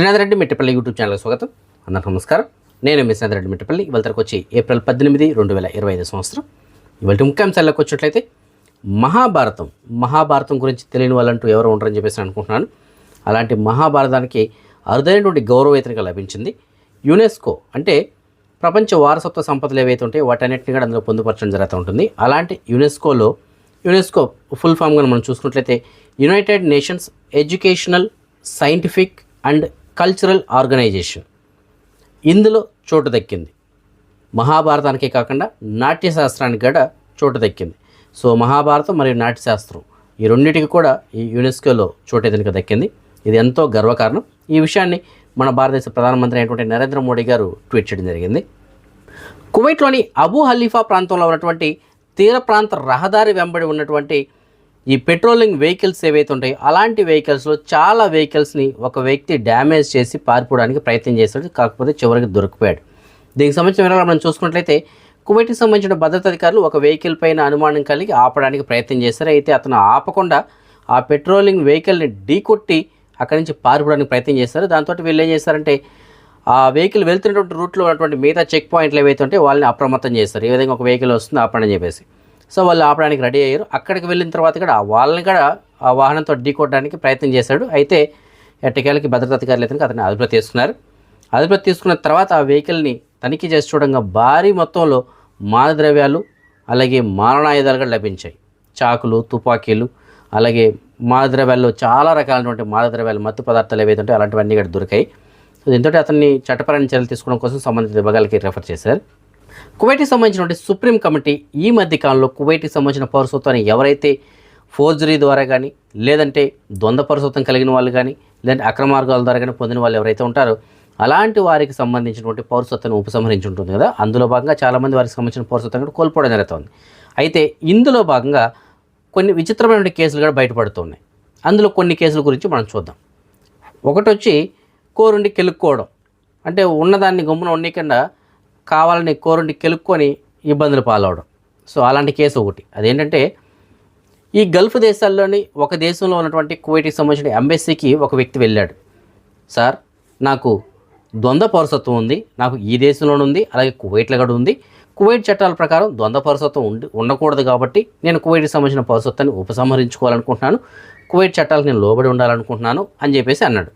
Srinatha Reddy Mittapalli YouTube ఛానల్కి స్వాగతం. అందరూ నమస్కారం. నేను మీ శ్రీనాథరెడ్డి మిట్టపల్లి. ఇవాళ వచ్చి ఏప్రిల్ పద్దెనిమిది రెండు వేల ఇరవై ఐదు సంవత్సరం. ఇవాళ ముఖ్యాంశాల్లోకి వచ్చినట్లయితే మహాభారతం మహాభారతం గురించి తెలియని వాళ్ళంటూ ఎవరు ఉండరని చెప్పేసి అనుకుంటున్నాను. అలాంటి మహాభారతానికి అరుదైనటువంటి గౌరవవేతనగా లభించింది యునెస్కో. అంటే ప్రపంచ వారసత్వ సంపదలు ఏవైతే ఉంటాయో వాటన్నిటిని కూడా అందులో పొందుపరచడం జరుగుతూ ఉంటుంది. అలాంటి యునెస్కోలో యునెస్కో ఫుల్ ఫామ్గా మనం చూసుకున్నట్లయితే United Nations Educational Scientific and Cultural Organisation. ఇందులో చోటు దక్కింది. మహాభారతానికే కాకుండా నాట్యశాస్త్రానికి కూడా చోటు దక్కింది. సో మహాభారతం మరియు నాట్యశాస్త్రం ఈ రెండింటికి కూడా ఈ యునెస్కోలో చోటు ఎదురుగా దక్కింది. ఇది ఎంతో గర్వకారణం. ఈ విషయాన్ని మన భారతదేశ ప్రధానమంత్రి అయినటువంటి నరేంద్ర మోడీ గారు ట్వీట్ చేయడం జరిగింది. కువైట్లోని అబూ హలీఫా ప్రాంతంలో ఉన్నటువంటి తీర ప్రాంత రహదారి వెంబడి ఉన్నటువంటి ఈ పెట్రోలింగ్ వెహికల్స్ ఏవైతే ఉంటాయో అలాంటి వెహికల్స్లో చాలా వెహికల్స్ని ఒక వ్యక్తి డ్యామేజ్ చేసి పారిపోవడానికి ప్రయత్నం చేశాడు కాకపోతే చివరికి దొరికిపోయాడు. దీనికి సంబంధించిన వివరాలు మనం చూసుకున్నట్లయితే కువైట్కి సంబంధించిన భద్రతా అధికారులు ఒక వెహికల్ పైన అనుమానం కలిగి ఆపడానికి ప్రయత్నం చేశారు. అయితే అతను ఆపకుండా ఆ పెట్రోలింగ్ వెహికల్ని ఢీకొట్టి అక్కడి నుంచి పారిపోవడానికి ప్రయత్నం చేశారు. దాంతో వీళ్ళు ఏం చేశారంటే ఆ వెహికల్ వెళ్తున్నటువంటి రూట్లో ఉన్నటువంటి మిగతా చెక్ పాయింట్లు ఏవైతే ఉంటే వాళ్ళని అప్రమత్తం చేస్తారు ఏ విధంగా ఒక వెహికల్ వస్తుంది ఆపండి అని చెప్పేసి. సో వాళ్ళు ఆపడానికి రెడీ అయ్యారు. అక్కడికి వెళ్ళిన తర్వాత కూడా వాళ్ళని కూడా ఆ వాహనంతో ఢీకొట్టడానికి ప్రయత్నం చేశాడు. అయితే ఎట్టకేళ్ళకి భద్రతా అధికారులు అయితే అతన్ని అదుపులో తీసుకున్నారు. అదుపులో తీసుకున్న తర్వాత ఆ వెహికల్ని తనిఖీ చేసి చూడంగా భారీ మొత్తంలో మాదద్రవ్యాలు అలాగే మారణాయుధాలు కూడా లభించాయి. చాకులు తుపాకీలు అలాగే మాదద్రవ్యాల్లో చాలా రకాలైనటువంటి మాదద్రవ్యాలు మత్తు పదార్థాలు ఏవైతే ఉంటాయో అలాంటివన్నీ కూడా దొరికాయి. దీంతో అతన్ని చట్టపరమైన చర్యలు తీసుకోవడం కోసం సంబంధిత విభాగాలకి రెఫర్ చేశారు. కువైట్కి సంబంధించినటువంటి సుప్రీం కమిటీ ఈ మధ్య కాలంలో కువైట్కి సంబంధించిన పౌరసత్వాన్ని ఎవరైతే ఫోర్జరీ ద్వారా కానీ లేదంటే ద్వంద్వ పౌరసత్వం కలిగిన వాళ్ళు కానీ లేదంటే అక్రమార్గాల ద్వారా కానీ పొందిన వాళ్ళు ఎవరైతే ఉంటారో అలాంటి వారికి సంబంధించినటువంటి పౌరసత్వాన్ని ఉపసంహరించి ఉంటుంది కదా. అందులో భాగంగా చాలామంది వారికి సంబంధించిన పౌరసత్వం కూడా కోల్పోవడం జరుగుతుంది. అయితే ఇందులో భాగంగా కొన్ని విచిత్రమైనటువంటి కేసులు కూడా బయటపడుతున్నాయి. అందులో కొన్ని కేసుల గురించి మనం చూద్దాం. ఒకటి వచ్చి కోరుండి కెలుక్కోవడం. అంటే ఉన్నదాన్ని గమ్మున ఉండకుండా కావాలని కోరుండి కెలుక్కొని ఇబ్బందులు పాలవడం. సో అలాంటి కేసు ఒకటి. అదేంటంటే ఈ గల్ఫ్ దేశాల్లోని ఒక దేశంలో ఉన్నటువంటి కువైట్కి సంబంధించిన ఎంబెస్సీకి ఒక వ్యక్తి వెళ్ళాడు. సార్ నాకు ద్వంద్వ పౌరసత్వం ఉంది. నాకు ఈ దేశంలోనే ఉంది. అలాగే కువైట్లో కూడా ఉంది. కువైట్ చట్టాల ప్రకారం ద్వంద్వ పౌరసత్వం ఉండి ఉండకూడదు కాబట్టి నేను కువైట్కి సంబంధించిన పౌరసత్వాన్ని ఉపసంహరించుకోవాలనుకుంటున్నాను. కువైట్ చట్టాలకు నేను లోబడి ఉండాలనుకుంటున్నాను అని చెప్పేసి అన్నాడు.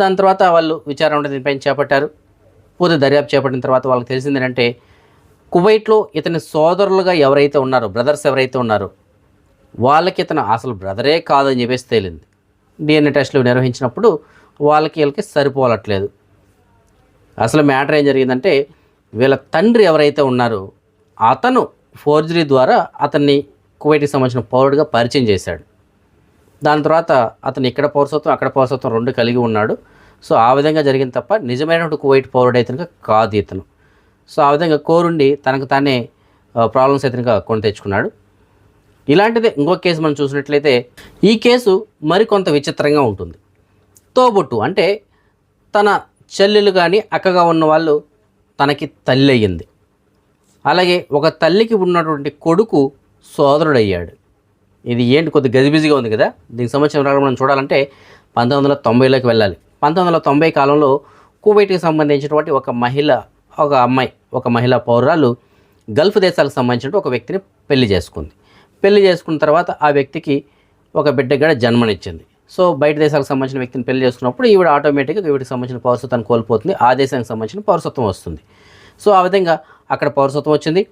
దాని తర్వాత వాళ్ళు విచారణ అనేది దీనిపైన చేపట్టారు. పూర్తి దర్యాప్తు చేపట్టిన తర్వాత వాళ్ళకి తెలిసింది ఏంటంటే కువైట్లో ఇతని సోదరులుగా ఎవరైతే ఉన్నారో బ్రదర్స్ ఎవరైతే ఉన్నారో వాళ్ళకి ఇతను అసలు బ్రదరే కాదని చెప్పేసి తేలింది. డిఎన్ఏ టెస్టులు నిర్వహించినప్పుడు వాళ్ళకి వీళ్ళకి సరిపోవట్లేదు. అసలు మ్యాటర్ ఏం జరిగిందంటే వీళ్ళ తండ్రి ఎవరైతే ఉన్నారో అతను ఫోర్జరీ ద్వారా అతన్ని కువైట్కి సంబంధించిన పౌరుడిగా పరిచయం చేశాడు. దాని తర్వాత అతను ఇక్కడ పౌరసత్వం అక్కడ పౌరసత్వం రెండు కలిగి ఉన్నాడు. సో ఆ విధంగా జరిగింది తప్ప నిజమైనటువంటి కువైట్ పౌరుడు అయితే కనుక కాదు ఇతను. సో ఆ విధంగా కోరుండి తనకు తానే ప్రాబ్లమ్స్ అయితే కనుక కొని తెచ్చుకున్నాడు. ఇలాంటిదే ఇంకో కేసు మనం చూసినట్లయితే ఈ కేసు మరికొంత విచిత్రంగా ఉంటుంది. తోబొట్టు అంటే తన చెల్లెలు కానీ అక్కగా ఉన్న వాళ్ళు తనకి తల్లి అయ్యింది. అలాగే ఒక తల్లికి ఉన్నటువంటి కొడుకు సోదరుడయ్యాడు. ఇది ఏంటి కొద్ది గజిబిజిగా ఉంది కదా? దీనికి సంబంధించిన వివరాలు మనం చూడాలంటే పంతొమ్మిది వందల తొంభైలోకి వెళ్ళాలి. పంతొమ్మిది వందల తొంభై కాలంలో కువైట్కి సంబంధించినటువంటి ఒక మహిళ ఒక అమ్మాయి ఒక మహిళా పౌరురాలు గల్ఫ్ దేశాలకు సంబంధించిన ఒక వ్యక్తిని పెళ్ళి చేసుకుంది. పెళ్ళి చేసుకున్న తర్వాత ఆ వ్యక్తికి ఒక బిడ్డ కూడా జన్మనిచ్చింది. సో బయట దేశాలకు సంబంధించిన వ్యక్తిని పెళ్ళి చేసుకున్నప్పుడు ఈవిడ ఆటోమేటిక్గా ఈవిడికి సంబంధించిన పౌరసత్వాన్ని కోల్పోతుంది. ఆ దేశానికి సంబంధించిన పౌరసత్వం వస్తుంది. సో ఆ విధంగా అక్కడ పౌరసత్వం వచ్చింది.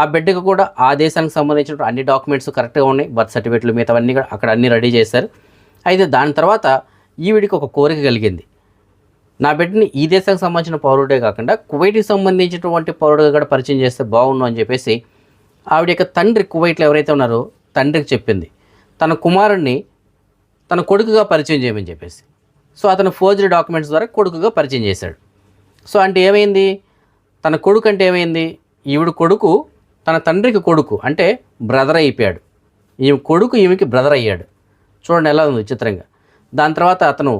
ఆ బిడ్డకు కూడా ఆ దేశానికి సంబంధించిన అన్ని డాక్యుమెంట్స్ కరెక్ట్గా ఉన్నాయి. బర్త్ సర్టిఫికేట్లు మిగతావన్నీ కూడా అక్కడ అన్ని రెడీ చేశారు. అయితే దాని తర్వాత ఈవిడికి ఒక కోరిక కలిగింది. నా బిడ్డని ఈ దేశానికి సంబంధించిన పౌరుడే కాకుండా కువైట్కి సంబంధించినటువంటి పౌరుడు కూడా పరిచయం చేస్తే బాగుండు అని చెప్పేసి ఆవిడ యొక్క తండ్రి కువైట్లో ఎవరైతే ఉన్నారో తండ్రికి చెప్పింది. తన కుమారుణ్ణి తన కొడుకుగా పరిచయం చేయమని చెప్పేసి. సో అతను ఫోర్జరీ డాక్యుమెంట్స్ ద్వారా కొడుకుగా పరిచయం చేశాడు. సో అంటే ఏమైంది? తన కొడుకు అంటే ఏమైంది? ఈవిడ కొడుకు తన తండ్రికి కొడుకు అంటే బ్రదర్ అయిపోయాడు. ఈమె కొడుకు ఈమెకి బ్రదర్ అయ్యాడు. చూడండి ఎలా ఉంది విచిత్రంగా. దాని తర్వాత అతను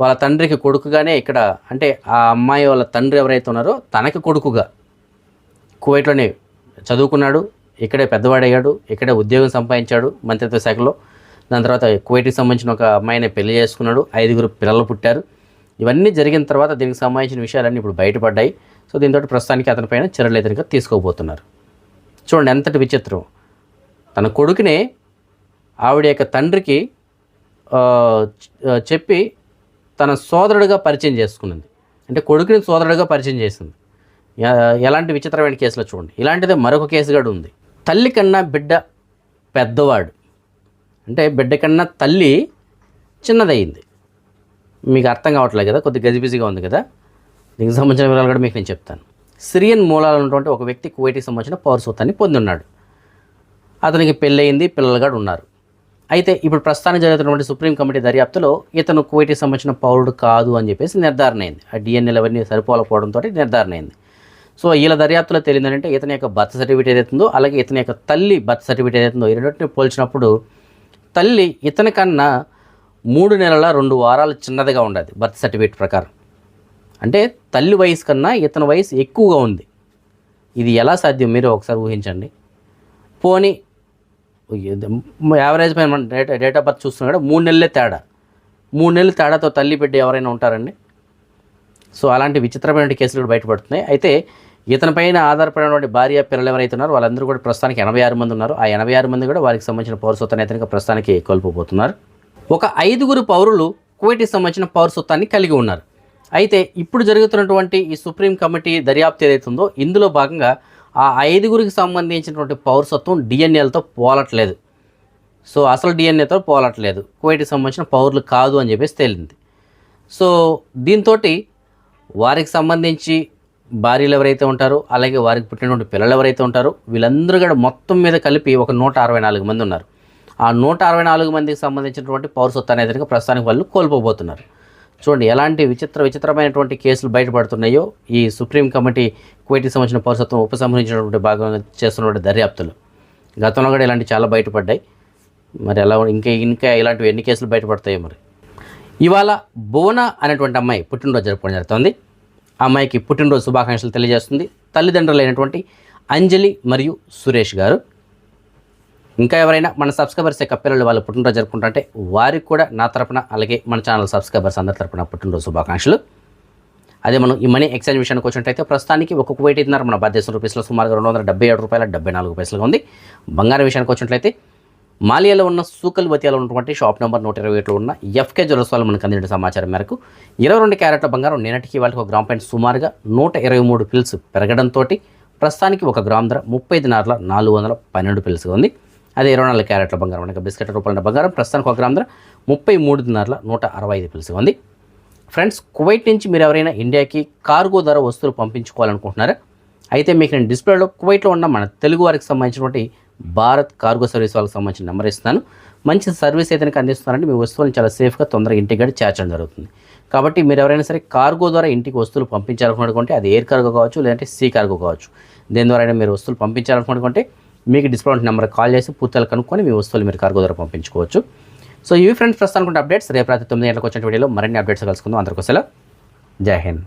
వాళ్ళ తండ్రికి కొడుకుగానే ఇక్కడ అంటే ఆ అమ్మాయి వాళ్ళ తండ్రి ఎవరైతే ఉన్నారో తనకి కొడుకుగా కువైట్లోనే చదువుకున్నాడు ఇక్కడే పెద్దవాడయ్యాడు ఇక్కడే ఉద్యోగం సంపాదించాడు మంత్రిత్వ శాఖలో. దాని తర్వాత కువైట్కి సంబంధించిన ఒక అమ్మాయిని పెళ్ళి చేసుకున్నాడు ఐదుగురు పిల్లలు పుట్టారు. ఇవన్నీ జరిగిన తర్వాత దీనికి సంబంధించిన విషయాలన్నీ ఇప్పుడు బయటపడ్డాయి. సో దీంతో ప్రస్తుతానికి అతని పైన చర్యలు ఎదురుగా తీసుకోబోతున్నారు. చూడండి ఎంతటి విచిత్రం. తన కొడుకునే ఆవిడ యొక్క తండ్రికి చెప్పి తన సోదరుడిగా పరిచయం చేసుకున్నది అంటే కొడుకుని సోదరుడిగా పరిచయం చేసింది. ఎలాంటి విచిత్రమైన కేసులో చూడండి. ఇలాంటిదే మరొక కేసు కూడా ఉంది. తల్లి కన్నా బిడ్డ పెద్దవాడు. అంటే బిడ్డ కన్నా తల్లి చిన్నదయ్యింది మీకు అర్థం కావట్లేదు కదా? కొద్దిగా గజిబిజిగా ఉంది కదా? దీనికి సంబంధించిన వివరాలు కూడా మీకు నేను చెప్తాను. సిరియన్ మూలాలు ఉన్నటువంటి ఒక వ్యక్తి కువైట్కి సంబంధించిన పౌరసత్వాన్ని పొంది ఉన్నాడు. అతనికి పెళ్ళయింది పిల్లలు కూడా ఉన్నారు. అయితే ఇప్పుడు ప్రస్తుతానికి జరుగుతున్నటువంటి సుప్రీం కమిటీ దర్యాప్తులో ఇతను కువైట్కి సంబంధించిన పౌరుడు కాదు అని చెప్పేసి నిర్ధారణ అయింది ఆ డిఎన్ఏలు అవన్నీ సరిపోలకపోవడంతో నిర్ధారణ అయింది సో వీళ్ళ దర్యాప్తులో తెలియదంటే ఇతని యొక్క బర్త్ సర్టిఫికేట్ ఏదైతుందో అలాగే ఇతని యొక్క తల్లి బర్త్ సర్టిఫికేట్ ఏదైతుందో ఈ రెండింటిని పోల్చినప్పుడు తల్లి ఇతని కన్నా మూడు నెలల రెండు వారాలు చిన్నదిగా ఉండదు బర్త్ సర్టిఫికేట్ ప్రకారం. అంటే తల్లి వయసు కన్నా ఇతని వయసు ఎక్కువగా ఉంది. ఇది ఎలా సాధ్యం? మీరు ఒకసారి ఊహించండి. పోనీ యావరేజ్ పైన మన డేట్ డేట్ ఆఫ్ బర్త్ చూస్తున్నాడు. మూడు నెలలే తేడా. మూడు నెలలు తేడాతో తల్లి బిడ్డ ఎవరైనా ఉంటారండి? సో అలాంటి విచిత్రమైన కేసులు కూడా బయటపడుతున్నాయి. అయితే ఇతని పైన ఆధారపడినటువంటి భార్య పిల్లలు ఎవరైతే ఉన్నారో వాళ్ళందరూ కూడా ప్రస్తుతానికి ఎనభై ఆరు మంది ఉన్నారు. ఆ ఎనభై ఆరు మంది కూడా వారికి సంబంధించిన పౌరసత్వాన్ని ఇతనికి ప్రస్తుతానికి కోల్పోబోతున్నారు. ఒక ఐదుగురు పౌరులు కువైట్కి సంబంధించిన పౌరసత్వాన్ని కలిగి ఉన్నారు. అయితే ఇప్పుడు జరుగుతున్నటువంటి ఈ సుప్రీం కమిటీ దర్యాప్తు ఏదైతుందో ఇందులో భాగంగా ఆ ఐదుగురికి సంబంధించినటువంటి పౌరసత్వం డిఎన్ఏలతో పోలట్లేదు. సో అసలు డిఎన్ఏతో పోలట్లేదు. కువైట్కి సంబంధించిన పౌరులు కాదు అని చెప్పేసి తేలింది. సో దీంతో వారికి సంబంధించి భార్యలు ఎవరైతే ఉంటారో అలాగే వారికి పుట్టినటువంటి పిల్లలు ఎవరైతే ఉంటారో వీళ్ళందరూ కూడా మొత్తం మీద కలిపి ఒక నూట అరవై నాలుగు మంది ఉన్నారు. ఆ నూట అరవై నాలుగు మందికి సంబంధించినటువంటి పౌరసత్వాన్ని అనేది ప్రస్తుతానికి వాళ్ళు కోల్పోబోతున్నారు. చూడండి ఎలాంటి విచిత్ర విచిత్రమైనటువంటి కేసులు బయటపడుతున్నాయో ఈ సుప్రీం కమిటీ కువైట్కి సంబంధించిన పౌరసత్వం ఉపసంహరించినటువంటి భాగంగా చేస్తున్నటువంటి దర్యాప్తులు. గతంలో కూడా ఇలాంటి చాలా బయటపడ్డాయి. మరి ఎలా ఇంకా ఇంకా ఇలాంటివి ఎన్ని కేసులు బయటపడతాయో మరి. ఇవాళ బోనా అనేటువంటి అమ్మాయి పుట్టినరోజు జరుపుకోవడం జరుగుతుంది. ఆ అమ్మాయికి పుట్టినరోజు శుభాకాంక్షలు తెలియజేస్తుంది తల్లిదండ్రులైనటువంటి అంజలి మరియు సురేష్ గారు. ఇంకా ఎవరైనా మన సబ్స్క్రైబర్స్ యొక్క పిల్లలు వాళ్ళు పుట్టినరోజు జరుపుకుంటుంటే వారికి కూడా నా తరపున అలాగే మన ఛానల్ సబ్స్క్రైబర్స్ అందరి తరపున పుట్టినరోజు శుభాకాంక్షలు. అదే మనం ఈ మనీ ఎక్స్చేంజ్ విషయానికి వచ్చినట్టయితే ప్రస్తుతానికి ఒక వెయిట్ ఇస్తున్నారు మన భారతదేశం రూపీస్లో సుమారుగా రెండు వందల డెబ్బై ఏడు రూపాయల డెబ్బై నాలుగు పైసలుగా ఉంది. బంగారం విషయానికి వచ్చినట్లయితే మాలియాలో ఉన్న సూకల్ వతియాలో ఉన్నటువంటి షాప్ నెంబర్ నూట ఇరవై ఏట్లో ఉన్న ఎఫ్కే జ్యువెల్స్ వాళ్ళు మనకు అందించిన సమాచారం మేరకు ఇరవై రెండు క్యారెట్ల బంగారం నిన్నటికి వాళ్ళకి ఒక గ్రామ్ పాయింట్ సుమారుగా నూట ఇరవై మూడు పిల్స్ పెరగడంతో ప్రస్తుతానికి ఒక గ్రామ్ ధర ముప్పై దినార్ల నాలుగు వందల పన్నెండు పిల్స్గా ఉంది. అదే ఇరవై నాలుగు క్యారెట్ల బంగారం అనగా బిస్కెట్ రూపాయల బంగారం. ప్రస్తుతానికి ఒక గ్రామ ధర ముప్పై మూడున్నరల నూట అరవై ఐదు పిలిసి ఉంది. ఫ్రెండ్స్ కువైట్ నుంచి మీరు ఎవరైనా ఇండియాకి కార్గో ధర వస్తువులు పంపించుకోవాలనుకుంటున్నారా? అయితే మీకు నేను డిస్ప్లేలో కువైట్లో ఉన్న మన తెలుగు వారికి సంబంధించినటువంటి భారత్ కార్గో సర్వీస్ వాళ్ళకి సంబంధించిన నెంబర్ ఇస్తాను మంచి సర్వీస్ అయితే అందిస్తున్నారంటే మీ వస్తువులను చాలా సేఫ్గా తొందరగా ఇంటికి గడి చేర్చడం జరుగుతుంది. కాబట్టి మీరు ఎవరైనా సరే కార్గో ద్వారా ఇంటికి వస్తువులు పంపించాలనుకుంటే అది ఎయిర్ కార్గో కావచ్చు లేదంటే సీ కార్గో కావచ్చు. దేని ద్వారా అయినా మీరు వస్తువులు పంపించాలనుకుంటే మీకు డిస్కౌంట్ నెంబర్ కాల్ చేసి పూర్తిగా కనుక్కొని మీ వస్తువులు మీరు కార్గో ద్వారా పంపించుకోవచ్చు. సో ఇవి ఫ్రెండ్స్ ప్రస్తుతానికి అప్డేట్స్ రేపు రాత్రి తొమ్మిది గంటలకు వచ్చిన వీడియోలో మరిన్ని అప్డేట్స్ కలుసుకుందాం. అందరికోసం జై హింద్.